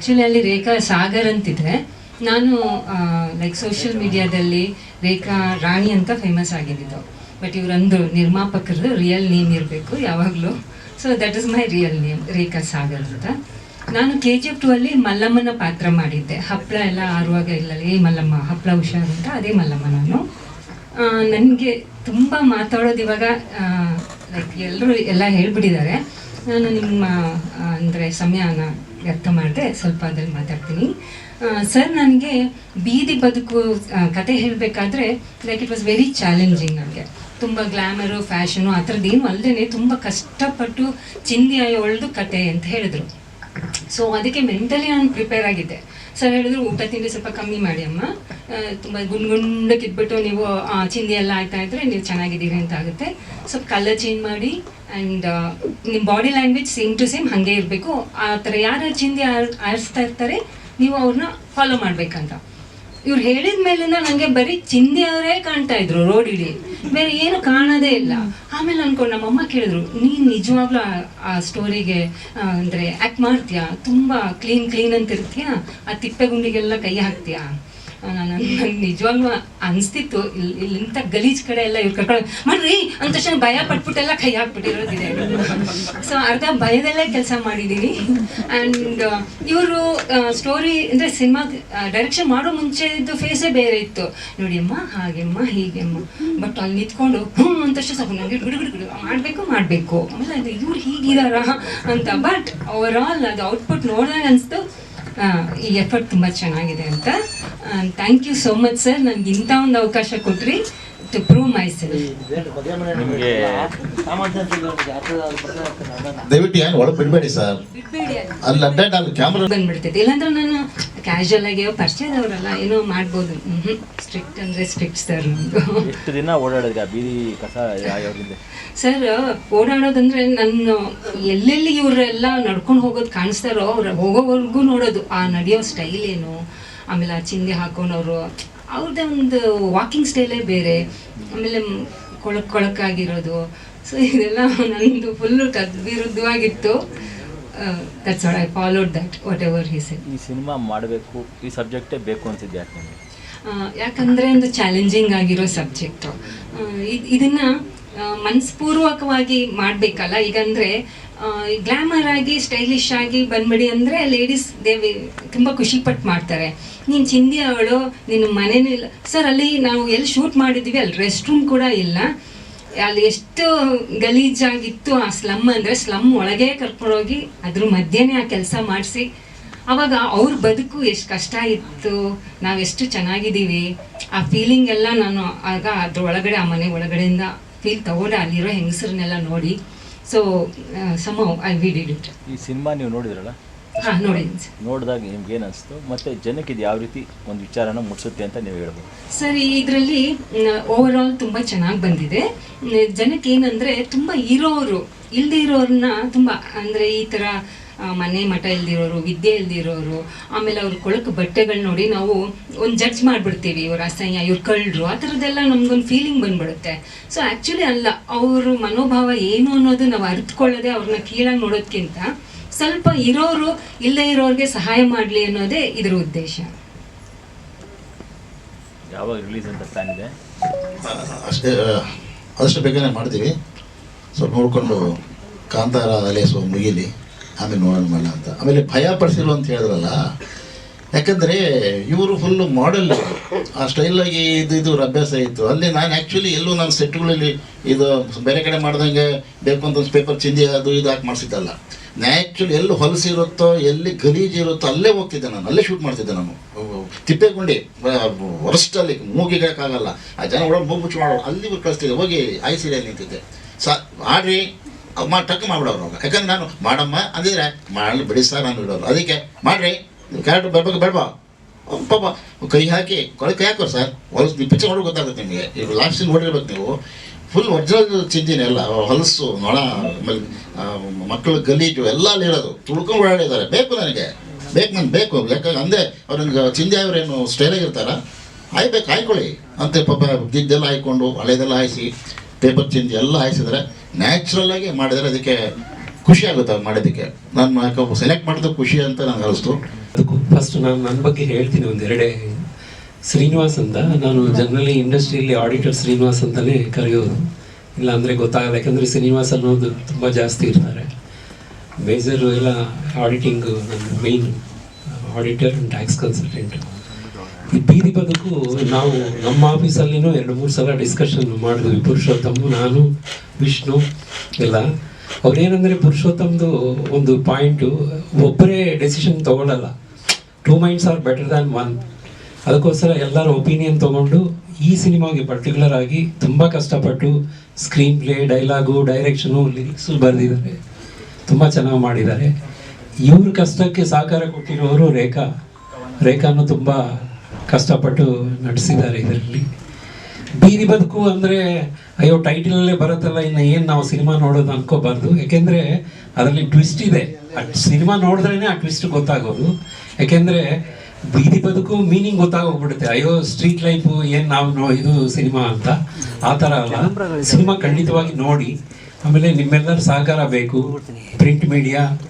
Actually ಅಲ್ಲಿ ರೇಖಾ ಸಾಗರ್ ಅಂತಿದ್ರೆ, ನಾನು ಲೈಕ್ ಸೋಷಿಯಲ್ ಮೀಡಿಯಾದಲ್ಲಿ ರೇಖಾ ರಾಣಿ ಅಂತ ಫೇಮಸ್ ಆಗಿದ್ದಿದ್ದು ಬಟ್ ಇವರಂದು ನಿರ್ಮಾಪಕರದು ರಿಯಲ್ ನೇಮ್ ಇರಬೇಕು ಯಾವಾಗಲೂ. So that is my real name Rekha Sagar ಅಂತ. ನಾನು ಕೆ ಜಿ ಎಫ್ ಟು ಅಲ್ಲಿ ಮಲ್ಲಮ್ಮನ ಪಾತ್ರ ಮಾಡಿದ್ದೆ. ಹಪ್ಪಳ ಎಲ್ಲ ಆರುವಾಗ ಇಲ್ಲ ಏ ಮಲ್ಲಮ್ಮ ಹಪ್ಪಳ ಹುಷಾರು ಅಂತ? ಅದೇ ಮಲ್ಲಮ್ಮ ನಾನು. ನನಗೆ ತುಂಬ ಮಾತಾಡೋದು ಇವಾಗ ಲೈಕ್ ಎಲ್ಲರೂ ಎಲ್ಲ ಹೇಳ್ಬಿಟ್ಟಿದ್ದಾರೆ. ನಾನು ನಿಮ್ಮ ಅಂದರೆ ಸಮಯನ ವ್ಯರ್ಥ ಮಾಡಿದೆ, ಸ್ವಲ್ಪ ಅದ್ರಲ್ಲಿ ಮಾತಾಡ್ತೀನಿ. ಸರ್, ನನಗೆ ಬೀದಿ ಬದುಕು ಕತೆ ಹೇಳಬೇಕಾದ್ರೆ like it was very challenging ನನಗೆ ತುಂಬ ಗ್ಲ್ಯಾಮರು ಫ್ಯಾಷನು ಆ ಥರದ್ದೇನು ಅಲ್ಲದೇ ತುಂಬ ಕಷ್ಟಪಟ್ಟು ಚಿಂದಿ ಒಳ್ದು ಕತೆ ಅಂತ ಹೇಳಿದ್ರು. ಸೊ ಅದಕ್ಕೆ ಮೆಂಟಲಿ ನಾನು ಪ್ರಿಪೇರ್ ಆಗಿದ್ದೆ. ಸರ್ ಹೇಳಿದ್ರು, ಊಟ ತಿಂಡಿ ಸ್ವಲ್ಪ ಕಮ್ಮಿ ಮಾಡಿ ಅಮ್ಮ. ತುಂಬ ಗುಂಡ್ ಗುಂಡಕ್ಕೆ ಇಟ್ಬಿಟ್ಟು ನೀವು ಚಿಂದಿ ಎಲ್ಲ ಆಯ್ತಾ ಇದ್ರೆ ನೀವು ಚೆನ್ನಾಗಿದ್ದೀರಿ ಅಂತ ಆಗುತ್ತೆ. ಸ್ವಲ್ಪ ಕಲರ್ ಚೇಂಜ್ ಮಾಡಿ ಆ್ಯಂಡ್ ನಿಮ್ಮ body language same to same ಹಾಗೆ ಇರಬೇಕು. ಆ ಥರ ಯಾರು ಚಿಂದಿ ಆರ್- ಆರಿಸ್ತಾ ಇರ್ತಾರೆ, ನೀವು ಅವ್ರನ್ನ ಫಾಲೋ ಮಾಡಬೇಕಂತ. ಇವ್ರು ಹೇಳಿದ ಮೇಲಿಂದ ನನಗೆ ಬರೀ ಚಿಂದಿ ಅವರೇ ಕಾಣ್ತಾ ಇದ್ರು ರೋಡ್ ಇಡೀ. ಬೇರೆ ಏನು ಕಾಣೋದೇ ಇಲ್ಲ. ಆಮೇಲೆ ಅನ್ಕೊಂಡು ನಮ್ಮಮ್ಮ ಕೇಳಿದ್ರು, ನೀನು ನಿಜವಾಗ್ಲೂ ಆ- ಸ್ಟೋರಿಗೆ ಅಂದರೆ ಆ್ಯಕ್ಟ್ ಮಾಡ್ತೀಯಾ? ತುಂಬ ಕ್ಲೀನ್ ಕ್ಲೀನ್ ಅಂತ ಇರ್ತೀಯಾ ಆ ತಿಪ್ಪೆ ಗುಂಡಿಗೆಲ್ಲ ಕೈ ಹಾಕ್ತೀಯಾ? ನಿಜವಾಗ್ಲೂ ಅನಿಸ್ತಿತ್ತು. ಇಲ್ಲಿ ಇಲ್ಲಿಂತ ಗಲೀಜ್ ಕಡೆ ಎಲ್ಲ ಇವ್ರು ಕರ್ಕೊಂಡು ಮಾಡ್ರಿ, ಅಂದ ತಕ್ಷಣ ಭಯ ಪಟ್ಬಿಟ್ಟೆಲ್ಲ ಕೈ ಹಾಕ್ಬಿಟ್ಟಿರೋದಿದೆ. ಸೊ ಅರ್ಧ ಭಯದಲ್ಲೇ ಕೆಲಸ ಮಾಡಿದ್ದೀನಿ ಆ್ಯಂಡ್ ಇವರು ಸ್ಟೋರಿ ಅಂದರೆ ಸಿನಿಮಾ ಡೈರೆಕ್ಷನ್ ಮಾಡೋ ಮುಂಚೆ ಇದ್ದು ಫೇಸೇ ಬೇರೆ ಇತ್ತು. ನೋಡಿಯಮ್ಮ, ಹಾಗೆಮ್ಮ, ಹೀಗೆಮ್ಮ. ಬಟ್ ಅಲ್ಲಿ ನಿಂತ್ಕೊಂಡು ಹ್ಞೂ ಅಂತ ತಕ್ಷಣ ಸ್ವಲ್ಪ ನನಗೆ ಮಾಡಬೇಕು ಮಾಡಬೇಕು. ಆಮೇಲೆ ಅದು ಇವ್ರು ಹೀಗಿದಾರ ಅಂತ. ಬಟ್ ಓವರ್ ಆಲ್ ಅದು ಔಟ್ಪುಟ್ ನೋಡಿದಾಗ ಅನಿಸ್ತು. ಈ ಎಫರ್ಟ್ ತುಂಬ ಚೆನ್ನಾಗಿದೆ ಅಂತ. Thank you so much sir ನನಗೆ ಇಂಥ ಒಂದು ಅವಕಾಶ ಕೊಟ್ರಿ ಟು ಪ್ರೂವ್ ಮೈ ಸೆಲ್ಫ್ ನಿಮಗೆ ದಯವಿಟ್ಟು ಏನು ಒಳಗೆ ಬಿಡಬೇಡಿ ಸರ್ ಬಿಡ್ಬೇಡಿ ಅದು. ಅಲ್ಲಿ ಅಡ್ಡಾಡ್ ಅಲ್ಲಿ ಕ್ಯಾಮ್ರಾ ಬಂದ್ಬಿಡ್ತೈತೆ ಇಲ್ಲಾಂದ್ರೆ ನಾನು ಕ್ಯಾಶುವಲ್ ಆಗಿ ಪರಿಚಯದವರಲ್ಲ ಏನೋ ಮಾಡ್ಬೋದು. ಸ್ಟ್ರಿಕ್ಟ್ ಅಂದ್ರೆ ಸ್ಟ್ರಿಕ್ಟ್ ಸರ್ ನಮ್ಮದು ಎಷ್ಟು ದಿನ ಓಡಾಡಿದ್ರಿ ಆ ಬೀದಿ ಕಸ ಯಾವ್ದಿಂದ ಸರ್ ಓಡಾಡೋದಂದ್ರೆ ನನ್ನ ಎಲ್ಲೆಲ್ಲಿ ಇವರೆಲ್ಲ ನಡ್ಕೊಂಡು ಹೋಗೋದು ಕಾಣಿಸ್ತಾರೋ ಅವ್ರು ಹೋಗೋವರೆಗೂ ನೋಡೋದು. ಆ ನಡೆಯೋ ಸ್ಟೈಲ್ ಏನು? ಆಮೇಲೆ ಆ ಚಿಂದಿ ಹಾಕೊಂಡವರು ಅವ್ರದ್ದೇ ಒಂದು ವಾಕಿಂಗ್ ಸ್ಟೈಲೇ ಬೇರೆ. ಆಮೇಲೆ ಕೊಳಕ್ ಕೊಳಕಾಗಿರೋದು. ಸೊ ಇದೆಲ್ಲ ನಂದು full ವಿರುದ್ಧವಾಗಿತ್ತು. That's I followed that whatever he said ಈ ಸಿನಿಮಾ ಮಾಡಬೇಕು ಈ ಸಬ್ಜೆಕ್ಟೇ ಬೇಕು ಅನ್ಸಿದ್ದು ಯಾಕೆ ನಿಮಗೆ? ಆ, ಯಾಕಂದ್ರೆ ಒಂದು ಚಾಲೆಂಜಿಂಗ್ ಆಗಿರೋ ಸಬ್ಜೆಕ್ಟು. ಇದನ್ನ ಆ, ಮನಸ್ಪೂರ್ವಕವಾಗಿ ಮಾಡಬೇಕಲ್ಲ ಈಗಂದ್ರೆ ಗ್ಲಾಮರ್ ಆಗಿ ಸ್ಟೈಲಿಶ್ ಆಗಿ ಬಂದ್ಬಿಡಿ ಅಂದರೆ ಲೇಡೀಸ್ ದೇವಿ ತುಂಬ ಖುಷಿ ಪಟ್ಟು ಮಾಡ್ತಾರೆ. ನೀನು ಚಿಂದಿ ಅವಳು, ನಿನ್ನ ಮನೇನೂ ಇಲ್ಲ. ಸರ್ ಅಲ್ಲಿ ನಾವು ಎಲ್ಲಿ ಶೂಟ್ ಮಾಡಿದ್ವಿ, ಅಲ್ಲಿ ರೆಸ್ಟ್ ರೂಮ್ ಕೂಡ ಇಲ್ಲ. ಅಲ್ಲಿ ಎಷ್ಟು ಗಲೀಜಾಗಿತ್ತು ಆ ಸ್ಲಮ್ ಅಂದರೆ ಸ್ಲಮ್ ಒಳಗೆ ಕರ್ಕೊಂಡೋಗಿ ಅದ್ರ ಮಧ್ಯೆನೇ ಆ ಕೆಲಸ ಮಾಡಿಸಿ. ಅವಾಗ ಅವ್ರ ಬದುಕು ಎಷ್ಟು ಕಷ್ಟ ಇತ್ತು ನಾವೆಷ್ಟು ಚೆನ್ನಾಗಿದ್ದೀವಿ. ಆ ಫೀಲಿಂಗ್ ಎಲ್ಲ ನಾನು ಆಗ ಅದ್ರ ಒಳಗಡೆ, ಆ ಮನೆ ಒಳಗಡೆಯಿಂದ ಫೀಲ್ ತಗೊಂಡೆ. ಅಲ್ಲಿರೋ ಹೆಂಗಸರನ್ನೆಲ್ಲ ನೋಡಿ. So some I we did it ಈ ಸಿನಿಮಾ ನೀವು ನೋಡಿದ್ರಲ್ಲ? ಹಾಂ ನೋಡಿದ್ದೀನಿ ಸರ್. ನೋಡಿದಾಗ ನಿಮ್ಗೆ ಏನು ಅನಿಸ್ತು ಮತ್ತು ಜನಕ್ಕೆ ಇದು ಯಾವ ರೀತಿ ಒಂದು ವಿಚಾರನ ಮುಟ್ಸುತ್ತೆ ಅಂತ ನೀವು ಹೇಳ್ಬೋದು. ಸರ್ ಇದರಲ್ಲಿ ಓವರ್ ಆಲ್ ತುಂಬ ಚೆನ್ನಾಗಿ ಬಂದಿದೆ. ಜನಕ್ಕೆ ಏನಂದರೆ ತುಂಬ ಇರೋರು ಇಲ್ಲದೆ ಇರೋರನ್ನ ತುಂಬ ಅಂದರೆ ಈ ಥರ ಮನೆ ಮಠ ಇಲ್ದಿರೋರು ವಿದ್ಯೆ ಇಲ್ದಿರೋರು ಆಮೇಲೆ ಅವ್ರ ಕೊಳಕು ಬಟ್ಟೆಗಳು ನೋಡಿ ನಾವು ಒಂದು ಜಡ್ಜ್ ಮಾಡಿಬಿಡ್ತೀವಿ ಇವ್ರ ಅಸಹ್ಯ ಇವ್ರು ಕಳ್ಳರು ಆ ಥರದ್ದೆಲ್ಲ ನಮ್ಗೊಂದು ಫೀಲಿಂಗ್ ಬಂದ್ಬಿಡುತ್ತೆ. ಸೊ ಆ್ಯಕ್ಚುಲಿ ಅಲ್ಲ ಅವ್ರ ಮನೋಭಾವ ಏನು ಅನ್ನೋದು ನಾವು ಅರಿತುಕೊಳ್ಳದೆ ಅವ್ರನ್ನ ಕೀಳಾಗಿ ನೋಡೋದ್ಕಿಂತ ಸ್ವಲ್ಪ ಇರೋರು ಇಲ್ಲದೆ ಇರೋರಿಗೆ ಸಹಾಯ ಮಾಡಲಿ ಅನ್ನೋದೇ ಇದರ ಉದ್ದೇಶ. ಯಾವಾಗ ರಿಲೀಸ್ ಅಂತ ಪ್ಲ್ಯಾನ್ ಇದೆ? ಅಷ್ಟೇ ಅದಷ್ಟು ಬೇಗನೆ ಮಾಡ್ತೀವಿ. ಸ್ವಲ್ಪ ನೋಡಿಕೊಂಡು ಕಾಂತಾರ ಅಲೆಸುವ ಮುಗಿಲಿ. ಆಮೇಲೆ ನೋಡೋಣ ಅಂತ. ಆಮೇಲೆ ಭಯ ಪಡಿಸಿರು ಅಂತ ಹೇಳಿದ್ರಲ್ಲ, ಯಾಕಂದರೆ ಇವರು ಫುಲ್ಲು ಮಾಡೆಲ್ ಆ ಸ್ಟೈಲಾಗಿ ಇದು ಇದು ಅಭ್ಯಾಸ ಇತ್ತು. ಅಲ್ಲಿ ನಾನು ಆ್ಯಕ್ಚುಲಿ ಎಲ್ಲೂ ನನ್ನ ಸೆಟ್ಗಳಲ್ಲಿ ಇದು ಬೇರೆ ಕಡೆ ಮಾಡ್ದಂಗೆ ಬೇಕು ಅಂತ ಒಂದು ಪೇಪರ್ ಚಿಂದಿ ಅದು, ಇದು ಹಾಕಿ ಮಾಡಿಸಿದ್ದಲ್ಲ. ನ್ಯಾಚುಲಿ ಎಲ್ಲಿ ಹೊಲಸಿರುತ್ತೋ ಎಲ್ಲಿ ಗಲೀಜು ಇರುತ್ತೋ ಅಲ್ಲೇ ಹೋಗ್ತಿದ್ದೆ ನಾನು. ಅಲ್ಲೇ ಶೂಟ್ ಮಾಡ್ತಿದ್ದೆ ನಾನು. ತಿಪ್ಪೇಗುಂಡಿ ವರ್ಸ್ಟಲ್ಲಿ ಮೂಗಿಗಾಗಲ್ಲ ಆ ಜನ ಒಳಗೆ ಮೂಗು ಮಾಡೋ ಅಲ್ಲಿ ಇವ್ರು ಕಳಿಸ್ತಿದ್ದೆ ಹೋಗಿ ಐ ಸೀರಿಯಲ್ಲಿ ನಿಂತಿದ್ದೆ. ಸಾ, ಆಡ್ರಿ ಮಾ ಟಕ್ ಮಾಡ್ಬಿಡೋರು ಅವಾಗ ಯಾಕಂದ್ರೆ ನಾನು ಮಾಡಮ್ಮ ಅಂದಿದ್ರೆ, ಮಾಡಲು ಬಿಡಿ ಸರ್ ನಾನು ಬಿಡೋರು ಅದಕ್ಕೆ ಮಾಡ್ರಿ. ಕ್ಯಾರೆಟ್ ಬರ್ಬೇಕು ಬೇಡವಾ ಪಾಪ ಕೈ ಹಾಕಿ, ಕೊಳಕ್ ಕೈ ಹಾಕೋರು ಸರ್. ಹೊಲಸು, ನೀವು ಪಿಚ್ಚರ್ ನೋಡೋಕೆ ಗೊತ್ತಾಗುತ್ತೆ ನಿಮಗೆ. ಈಗ ಲಾಸ್ಟ್ ಸೀನ್ ನೋಡಿರ್ಬೇಕು ನೀವು. ಫುಲ್ ಒರಿಜಿನಲ್ ಚಿಂದಿನ ಎಲ್ಲ, ಹೊಲಸು, ನೊಣ, ಆಮೇಲೆ ಮಕ್ಕಳ ಗಲೀಜು, ಎಲ್ಲ ಅಲ್ಲಿರೋದು ತುಳ್ಕೊಂಡು ಓಡಾಡಿದ್ದಾರೆ ಬೇಕು ನನಗೆ. ಬೇಕು ನನಗೆ, ಬೇಕು. ಯಾಕಂದ್ರೆ ಅಂದೆ ಅವ್ರಿಗೆ ಚಿಂದಿ ಅವರೇನು ಸ್ಟೈಲಾಗಿರ್ತಾರ ಆಯ್ಬೇಕು ಆಯ್ಕೊಳ್ಳಿ ಅಂತ ಪಾಪ, ಗಿದ್ದೆಲ್ಲ ಹಾಯ್ಕೊಂಡು, ಹಳೆದೆಲ್ಲ ಹಾಯಿಸಿ ಪೇಪರ್ ಚಿಂದಿ ಎಲ್ಲ ಹಾಯಿಸಿದ್ರೆ ನ್ಯಾಚುರಲ್ ಆಗಿ ಮಾಡಿದರೆ ಅದಕ್ಕೆ ಖುಷಿ ಆಗುತ್ತೆ ಮಾಡೋದಕ್ಕೆ ನಾನು ಸೆಲೆಕ್ಟ್ ಮಾಡಿದ ಖುಷಿ ಅಂತ ನನಗೆ ಅನಿಸ್ತು. ಅದಕ್ಕೂ ಫಸ್ಟ್ ನಾನು ನನ್ನ ಬಗ್ಗೆ ಹೇಳ್ತೀನಿ ಒಂದೆರಡೇ. ಶ್ರೀನಿವಾಸ್ ಅಂತ, ನಾನು ಜನರಲಿ ಇಂಡಸ್ಟ್ರಿಯಲ್ಲಿ ಆಡಿಟರ್ ಶ್ರೀನಿವಾಸ್ ಅಂತಲೇ ಕರೆಯೋದು. ಇಲ್ಲ ಅಂದರೆ ಗೊತ್ತಾಗಲ್ಲ, ಯಾಕಂದರೆ ಶ್ರೀನಿವಾಸ್ ಅನ್ನೋದು ತುಂಬ ಜಾಸ್ತಿ ಇರ್ತಾರೆ. ಮೇಜರು ಎಲ್ಲ ಆಡಿಟಿಂಗು ನನ್ನ main auditor and tax consultant ಈ ಬೀದಿ ಬದುಕು ನಾವು ನಮ್ಮ ಆಫೀಸಲ್ಲಿನೂ ಎರಡು ಮೂರು ಸಲ ಡಿಸ್ಕಷನ್ ಮಾಡಿದ್ವಿ. ಪುರುಷೋತ್ತಮ ನಾನು, ವಿಷ್ಣು, ಎಲ್ಲ. ಅವ್ರೇನಂದರೆ ಪುರುಷೋತ್ತಮ್ದು ಒಂದು ಪಾಯಿಂಟು ಒಬ್ಬರೇ ಡೆಸಿಷನ್ ತಗೊಳ್ಳಲ್ಲ two minds are better than one ಅದಕ್ಕೋಸ್ಕರ ಎಲ್ಲರ ಒಪಿನಿಯನ್ ತಗೊಂಡು ಈ ಸಿನಿಮಾಗೆ ಪರ್ಟಿಕ್ಯುಲರ್ ಆಗಿ ತುಂಬ ಕಷ್ಟಪಟ್ಟು screenplay dialogue direction lyrics ಬರೆದಿದ್ದಾರೆ. ತುಂಬ ಚೆನ್ನಾಗಿ ಮಾಡಿದ್ದಾರೆ. ಇವ್ರ ಕಷ್ಟಕ್ಕೆ ಸಹಕಾರ ಕೊಟ್ಟಿರೋರು ರೇಖಾ. ರೇಖಾನು ತುಂಬ ಕಷ್ಟಪಟ್ಟು ನಟಿಸಿದ್ದಾರೆ ಇದರಲ್ಲಿ. ಬೀದಿ ಬದುಕು ಅಂದರೆ, ಅಯ್ಯೋ ಟೈಟಲಲ್ಲೇ ಬರುತ್ತಲ್ಲ, ಇನ್ನು ಏನು ನಾವು ಸಿನಿಮಾ ನೋಡೋದು ಅನ್ಕೋಬಾರ್ದು. ಯಾಕೆಂದರೆ, ಅದರಲ್ಲಿ ಟ್ವಿಸ್ಟ್ ಇದೆ. ಆ ಸಿನಿಮಾ ನೋಡಿದ್ರೇ ಆ ಟ್ವಿಸ್ಟ್ ಗೊತ್ತಾಗೋದು. ಯಾಕೆಂದರೆ, ಬೀದಿ ಬದುಕು ಮೀನಿಂಗ್ ಗೊತ್ತಾಗೋಗ್ಬಿಡುತ್ತೆ. ಅಯ್ಯೋ, ಸ್ಟ್ರೀಟ್ ಲೈಫು, ಏನು ನಾವು ನೋ, ಇದು ಸಿನಿಮಾ ಅಂತ. ಆ ಥರ ಅಲ್ಲ. ಸಿನಿಮಾ ಖಂಡಿತವಾಗಿ ನೋಡಿ. ಆಮೇಲೆ ನಿಮ್ಮೆಲ್ಲರ ಸಹಕಾರ ಬೇಕು. ಪ್ರಿಂಟ್ ಮೀಡಿಯಾ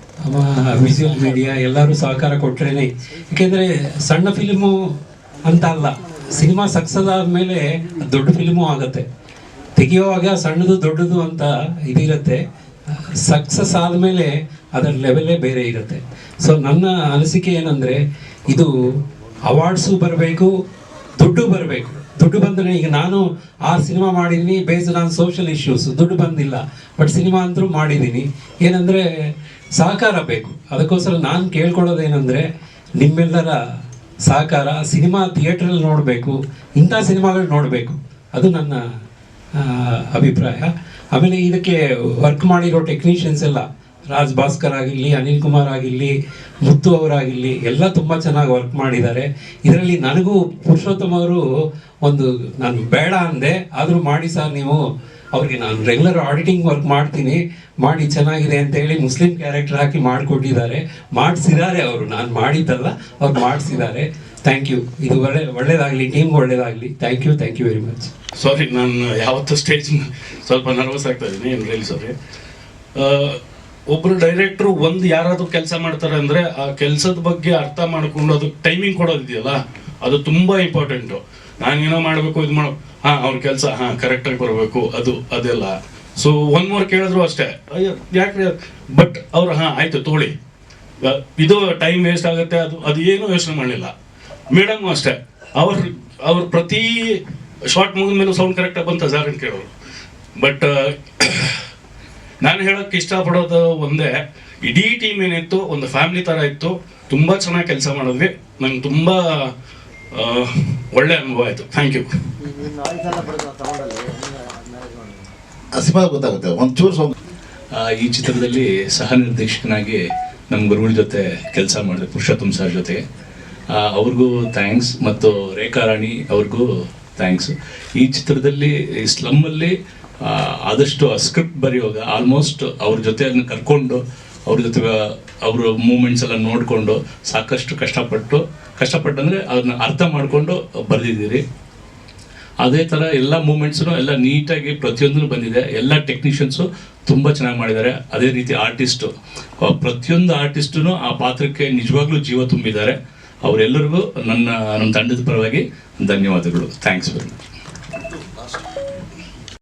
ವಿಜುವಲ್ ಮೀಡಿಯಾ ಎಲ್ಲರೂ ಸಹಕಾರ ಕೊಟ್ರೇನೆ. ಯಾಕೆಂದರೆ, ಸಣ್ಣ ಫಿಲ್ಮು ಅಂತ ಅಲ್ಲ ಸಿನಿಮಾ ಸಕ್ಸಸ್ ಆದಮೇಲೆ ದೊಡ್ಡ ಫಿಲ್ಮು ಆಗುತ್ತೆ. ತೆಗೆಯುವಾಗ ಸಣ್ಣದು ದೊಡ್ಡದು ಅಂತ ಇದಿರುತ್ತೆ. ಸಕ್ಸಸ್ ಆದಮೇಲೆ ಅದರ ಲೆವೆಲ್ಲೇ ಬೇರೆ ಇರುತ್ತೆ. ಸೊ ನನ್ನ ಅನಿಸಿಕೆ ಏನಂದರೆ, ಇದು ಅವಾರ್ಡ್ಸು ಬರಬೇಕು, ದುಡ್ಡು ಬರಬೇಕು. ದುಡ್ಡು ಬಂದರೆ ಈಗ ನಾನು ಆ ಸಿನಿಮಾ ಮಾಡಿದ್ದೀನಿ ಬೇಸ್ಡ್ ಆನ್ ಸೋಷಿಯಲ್ ಇಶ್ಯೂಸ್ ದುಡ್ಡು ಬಂದಿಲ್ಲ. ಬಟ್ ಸಿನಿಮಾ ಅಂತೂ ಮಾಡಿದ್ದೀನಿ. ಏನಂದರೆ, ಸಹಕಾರ ಬೇಕು. ಅದಕ್ಕೋಸ್ಕರ ನಾನು ಕೇಳ್ಕೊಳ್ಳೋದೇನೆಂದರೆ, ನಿಮ್ಮೆಲ್ಲರ ಸಹಕಾರ ಸಿನಿಮಾ ಥಿಯೇಟ್ರಲ್ಲಿ ನೋಡಬೇಕು, ಇಂಥ ಸಿನಿಮಾಗಳು ನೋಡಬೇಕು. ಅದು ನನ್ನ ಅಭಿಪ್ರಾಯ. ಆಮೇಲೆ ಇದಕ್ಕೆ ವರ್ಕ್ ಮಾಡಿರೋ ಟೆಕ್ನಿಷಿಯನ್ಸ್ ಎಲ್ಲ, ರಾಜ್ ಭಾಸ್ಕರ್ ಆಗಿರಲಿ, ಅನಿಲ್ ಕುಮಾರ್ ಆಗಿರಲಿ, ಮುತ್ತು ಅವರಾಗಿರಲಿ, ಎಲ್ಲ ತುಂಬ ಚೆನ್ನಾಗಿ ವರ್ಕ್ ಮಾಡಿದ್ದಾರೆ. ಇದರಲ್ಲಿ ನನಗೂ ಪುರುಷೋತ್ತಮ ಅವರು ಒಂದು, ನಾನು ಬೇಡ ಅಂದೆ, ಆದರೂ ಮಾಡಿ ಸರ್ ನೀವು ಅವ್ರಿಗೆ ನಾನು ರೆಗ್ಯುಲರ್ ಆಡಿಟಿಂಗ್ ವರ್ಕ್ ಮಾಡ್ತೀನಿ. ಮಾಡಿ ಚೆನ್ನಾಗಿದೆ ಅಂತ ಹೇಳಿ ಮುಸ್ಲಿಂ ಕ್ಯಾರೆಕ್ಟರ್ ಹಾಕಿ ಮಾಡಿಕೊಟ್ಟಿದ್ದಾರೆ. ಮಾಡಿಸಿದ್ದಾರೆ ಅವರು. ನಾನು ಮಾಡಿದ್ದಲ್ಲ, ಅವ್ರು ಮಾಡಿಸಿದ್ದಾರೆ. ಥ್ಯಾಂಕ್ ಯು ಇದು ಒಳ್ಳೆ, ಒಳ್ಳೇದಾಗಲಿ ಟೀಮ್ಗೆ ಒಳ್ಳೇದಾಗಲಿ. Thank you thank you very much sorry ನಾನು ಯಾವತ್ತೂ ಸ್ಟೇಜ್ ಸ್ವಲ್ಪ ನರ್ವಸ್ ಆಗ್ತಾ ಇದ್ದೀನಿ, ಏನು ಹೇಳಿ ಸಾರಿ ಒಬ್ಬರು ಡೈರೆಕ್ಟ್ರು ಒಂದು ಯಾರಾದರೂ ಕೆಲಸ ಮಾಡ್ತಾರೆ ಅಂದರೆ ಆ ಕೆಲಸದ ಬಗ್ಗೆ ಅರ್ಥ ಮಾಡಿಕೊಂಡು ಅದಕ್ಕೆ ಟೈಮಿಂಗ್ ಕೊಡೋದಿದೆಯಲ್ಲ, ಅದು ತುಂಬ ಇಂಪಾರ್ಟೆಂಟು ನಾನೇನೋ ಮಾಡಬೇಕು ಇದು ಮಾಡೋ. ಹಾ ಅವ್ರ ಕೆಲಸ ಹಾ ಕರೆಕ್ಟಾಗಿ ಬರಬೇಕು ಅದು ಅದೆಲ್ಲ. ಸೊ ಒನ್ ಮೋರ್ ಕೇಳಿದ್ರು ಅಷ್ಟೇ. ಯಾಕೆ ಬಟ್ ಅವ್ರು ಹಾ ಆಯ್ತು ತೋಳಿ ಇದು ಟೈಮ್ ವೇಸ್ಟ್ ಆಗುತ್ತೆ ಅದು ಅದು ಏನು ಯೋಚನೆ ಮಾಡಲಿಲ್ಲ. ಮೇಡಮ್ ಅಷ್ಟೇ. ಅವ್ರ ಅವ್ರ ಪ್ರತಿ ಶಾರ್ಟ್ ಮುಗಿದ ಮೇಲೆ ಸೌಂಡ್ ಕರೆಕ್ಟಾಗಿ ಬಂತ ಸರ್ ಅಂತ ಕೇಳೋರು. ಬಟ್ ನಾನು ಹೇಳೋಕ್ಕೆ ಇಷ್ಟಪಡೋದು ಒಂದೇ ಇಡೀ ಟೀಮ್ ಏನಿತ್ತು ಒಂದು ಫ್ಯಾಮಿಲಿ ಥರ ಇತ್ತು ತುಂಬ ಚೆನ್ನಾಗಿ ಕೆಲಸ ಮಾಡಿದ್ವಿ. ನಂಗೆ ತುಂಬ ಒಳ್ಳೆ ಅನುಭವ ಆಯಿತು. ಥ್ಯಾಂಕ್ ಯು ಸಿನಿಮಾ ಗೊತ್ತಾಗುತ್ತೆ ಒಂಚೂರು ಸೌಂಡ್. ಈ ಚಿತ್ರದಲ್ಲಿ ಸಹ ನಿರ್ದೇಶಕನಾಗಿ ನಮ್ಮ ಗುರುಗಳ ಜೊತೆ ಕೆಲಸ ಮಾಡಿದೆ ಪುರುಷೋತ್ತಮ್ ಸರ್ ಜೊತೆ. ಅವ್ರಿಗೂ ಥ್ಯಾಂಕ್ಸ್ ಮತ್ತು ರೇಖಾ ರಾಣಿ ಅವ್ರಿಗೂ ಥ್ಯಾಂಕ್ಸ್ ಈ ಚಿತ್ರದಲ್ಲಿ ಸ್ಲಮ್ಮಲ್ಲಿ ಆ, ಆದಷ್ಟು ಸ್ಕ್ರಿಪ್ಟ್ ಬರೆಯುವಾಗ ಆಲ್ಮೋಸ್ಟ್ ಅವ್ರ ಜೊತೆ ಅದನ್ನು ಕರ್ಕೊಂಡು ಅವ್ರ ಜೊತೆ ಅವರ ಮೂಮೆಂಟ್ಸ್ ಎಲ್ಲ ನೋಡಿಕೊಂಡು ಸಾಕಷ್ಟು ಕಷ್ಟಪಟ್ಟು ಕಷ್ಟಪಟ್ಟಂದ್ರೆ ಅದನ್ನ ಅರ್ಥ ಮಾಡಿಕೊಂಡು ಬರೆದಿದ್ದೀರಿ. ಅದೇ ಥರ ಎಲ್ಲ ಮೂಮೆಂಟ್ಸ್ನು ಎಲ್ಲ ನೀಟಾಗಿ ಪ್ರತಿಯೊಂದೂ ಬಂದಿದೆ. ಎಲ್ಲ ಟೆಕ್ನಿಷಿಯನ್ಸು ತುಂಬ ಚೆನ್ನಾಗಿ ಮಾಡಿದ್ದಾರೆ. ಅದೇ ರೀತಿ ಆರ್ಟಿಸ್ಟು ಪ್ರತಿಯೊಂದು ಆರ್ಟಿಸ್ಟೂ ಆ ಪಾತ್ರಕ್ಕೆ ನಿಜವಾಗ್ಲೂ ಜೀವ ತುಂಬಿದ್ದಾರೆ. ಅವರೆಲ್ಲರಿಗೂ ನನ್ನ ನಮ್ಮ ತಂಡದ ಪರವಾಗಿ ಧನ್ಯವಾದಗಳು. Thanks very much